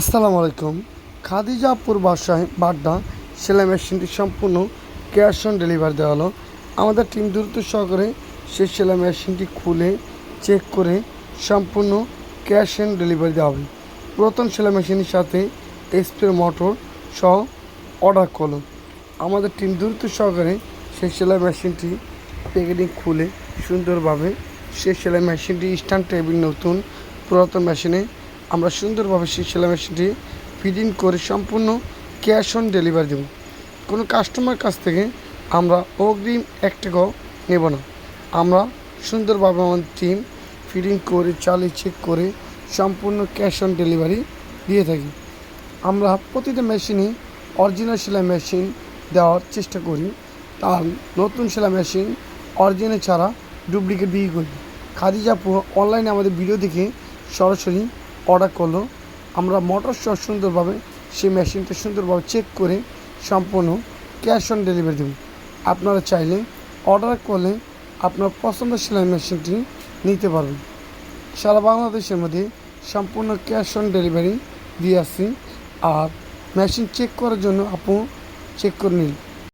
আসসালামু আলাইকুম। খাদিজাপুর বাসায় বাড্ডা, সেলাই মেশিনটি সম্পূর্ণ ক্যাশ অন ডেলিভারি দেওয়া হলো। আমাদের টিম দ্রুত সহকারে সেই সেলাই মেশিনটি খুলে চেক করে সম্পূর্ণ ক্যাশ অন ডেলিভারি দেওয়া হবে। পুরাতন সেলাই মেশিনের সাথে স্প্রে মোটর সহ অর্ডার করল। আমাদের টিম দ্রুত সহকারে সেই সেলাই মেশিনটি প্যাকেটিং খুলে সুন্দরভাবে সেই সেলাই মেশিনটি স্ট্যান্ড টেবিল নতুন পুরাতন মেশিনে আমরা সুন্দরভাবে সেই সেলাই মেশিনটি ফিটিং করে সম্পূর্ণ ক্যাশ অন ডেলিভারি দেব। কোনো কাস্টমার কাছ থেকে আমরা অগ্রিম এক টাকাও নেব না। আমরা সুন্দরভাবে আমাদের টিম ফিটিং করে, চালিয়ে চেক করে সম্পূর্ণ ক্যাশ অন ডেলিভারি দিয়ে থাকি। আমরা প্রতিটা মেশিনে অরিজিনাল সেলাই মেশিন দেওয়ার চেষ্টা করি। তার নতুন সেলাই মেশিন অরিজিনাল ছাড়া ডুপ্লিকেট বিক্রি করি। খাদিজাপু অনলাইনে আমাদের ভিডিও দেখে সরাসরি অর্ডার করল। আমরা মোটর সহ সুন্দরভাবে সেই মেশিনটা সুন্দরভাবে চেক করে সম্পূর্ণ ক্যাশ অন ডেলিভারি দেব। আপনারা চাইলে অর্ডার করলে আপনার পছন্দের সেলাই মেশিনটি নিতে পারবেন। সারা বাংলাদেশের মধ্যে সম্পূর্ণ ক্যাশ অন ডেলিভারি দিয়ে আসছি। আর মেশিন চেক করার জন্য আপু চেক করে নিন।